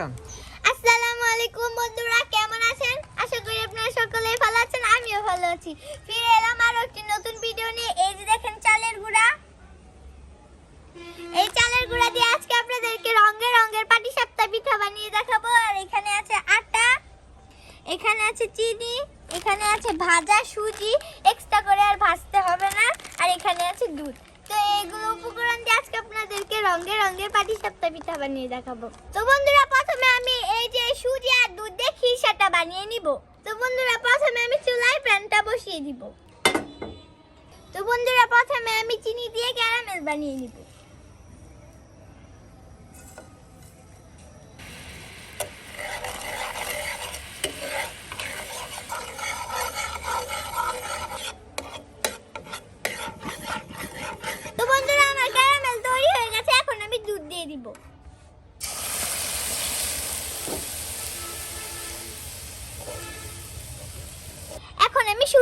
Action আসসালামু আলাইকুম বন্ধুরা, কেমন আছেন? আশা করি আপনারা সকলেই ভালো আছেন, আমিও ভালো আছি। ফিরে এলাম আরও একটি নতুন ভিডিও নিয়ে। এই যে দেখেন চালের গুঁড়া। এই চালের গুঁড়া দিয়ে আজকে আপনাদেরকে রঙের রঙের পাটি সাপ্তাহ পিঠা বানিয়ে দেখাবো। আর এখানে আছে আটা, এখানে আছে চিনি, এখানে আছে ভাজা সুজি। এক্সট্রা করে আর ভাজতে হবে না। আর এখানে আছে দুধ। তো এগুলো উপকরণ আজকে আপনাদেরকে রঙে রঙে পাটি সাপ্তাহ পিঠা বানিয়ে দেখাবো। তো বন্ধুরা, প্রথমে আমি এই যে সুজি আর দুধ দিয়ে সেটা বানিয়ে নিব। তো বন্ধুরা, প্রথমে আমি চুলায় প্যানটা বসিয়ে দিব। তো বন্ধুরা, প্রথমে আমি চিনি দিয়ে ক্যারামেল বানিয়ে নিব তো বন্ধুরা আমার ক্যারামেল তৈরি হয়ে গেছে এখন আমি দুধ দিয়ে দিব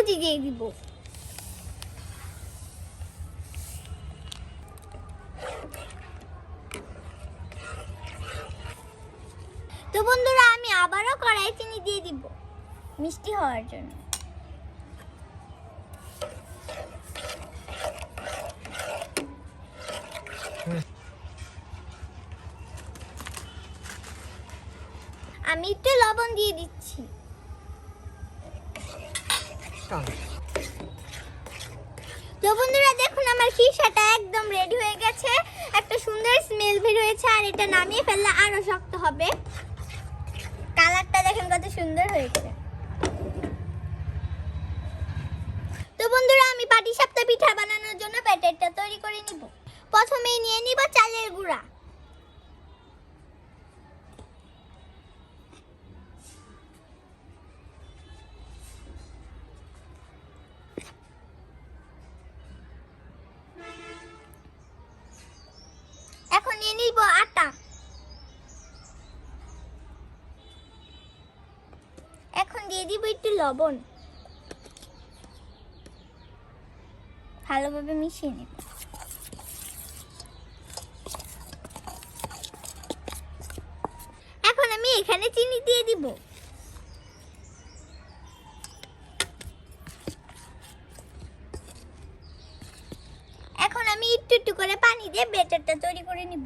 সুজি দিয়ে দিব। তো বন্ধুরা, আমি আবারও কড়াই চিনি দিয়ে দিব মিষ্টি হওয়ার জন্য। আমি একটু লবণ দিয়ে দিচ্ছি অ্যাকশন তো বন্ধুরা, দেখুন আমার খিসাটা একদম রেডি হয়ে গেছে। একটা সুন্দর স্মেল বের হয়েছে, আর এটা নামিয়ে ফেললে আরও শক্ত হবে। কালারটা দেখেন কত সুন্দর হয়েছে। তো বন্ধুরা, আমি পাটি সাপ্তাহ পিঠা বানানোর জন্য ব্যাটারটা তৈরি করে নিব। প্রথমেই নিয়ে নিব চালের গুঁড়া। নিব আটা। এখন দিয়ে দিব একটু লবণ। ভালোভাবে মিশিয়ে নেব। এখন আমি এখানে চিনি দিয়ে দিব। এখন আমি একটু একটু করে পানি দিয়ে বেটারটা তৈরি করে নিব।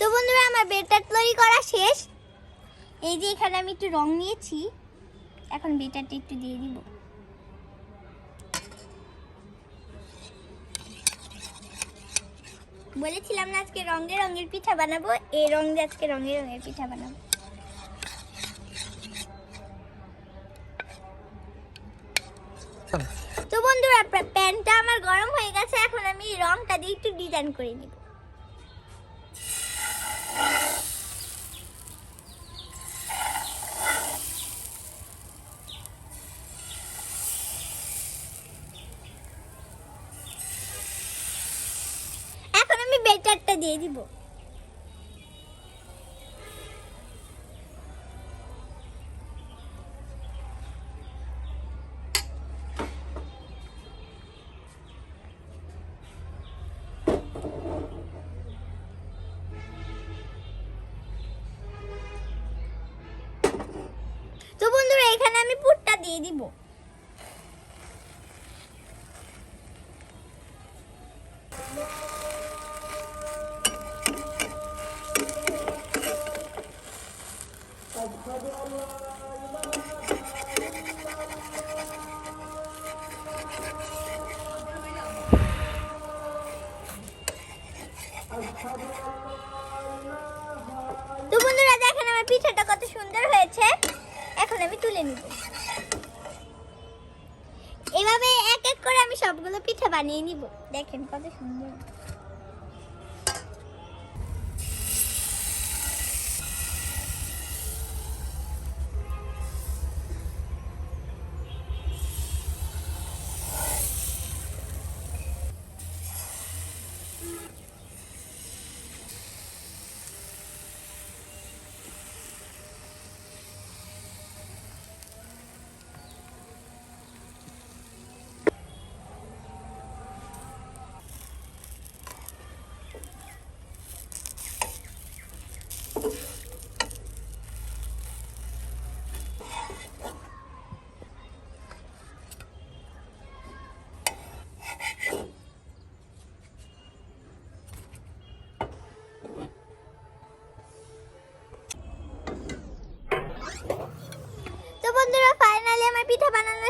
তো বন্ধুরা আমার বেটার তৈরি করা শেষ। এই যে এখানে আমি একটু রং নিয়েছি। এখন বেটারটা একটু দিয়ে দিব। বলেছিলাম না আজকে রঙের রঙের পিঠা বানাবো। এই রং দিয়ে আজকে রঙের রঙের পিঠা বানাবো। তো বন্ধুরা প্যা- প্যানটা আমার গরম হয়ে গেছে। এখন আমি রংটা দিয়ে একটু ডিজাইন করে নিব এখন আমি বেটারটা দিয়ে দিব। তো বন্ধুরা এখানে আমি পুরটা দিয়ে দিব। আমি নিব এভাবে এক এক করে আমি সবগুলো পিঠা বানিয়ে নিব। দেখেন কত সুন্দর।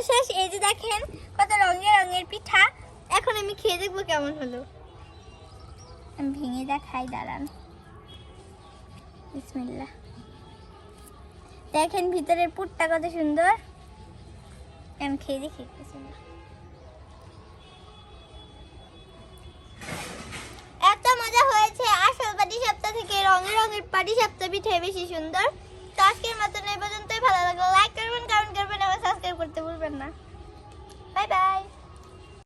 শেষ। এই যে দেখেন, কত রঙের রঙের পিঠা। এখন আমি খেয়ে দেখব কেমন হলো। আমি ভেঙে দেখাই, দাঁড়ান। বিসমিল্লাহ। দেখেন ভিতরের পুরটা কত সুন্দর। আমি খেয়ে দেখি এত মজা হয়েছে। আসল পাটি সপ্তাহ থেকে রঙের রঙের পাটি সপ্তাহ পিঠে বেশি সুন্দর। তো আজকের মতন এই পর্যন্তই। ভালো লাগল লাইক সাবস্ক্রাইব করতে ভুলবেন না। Bye bye.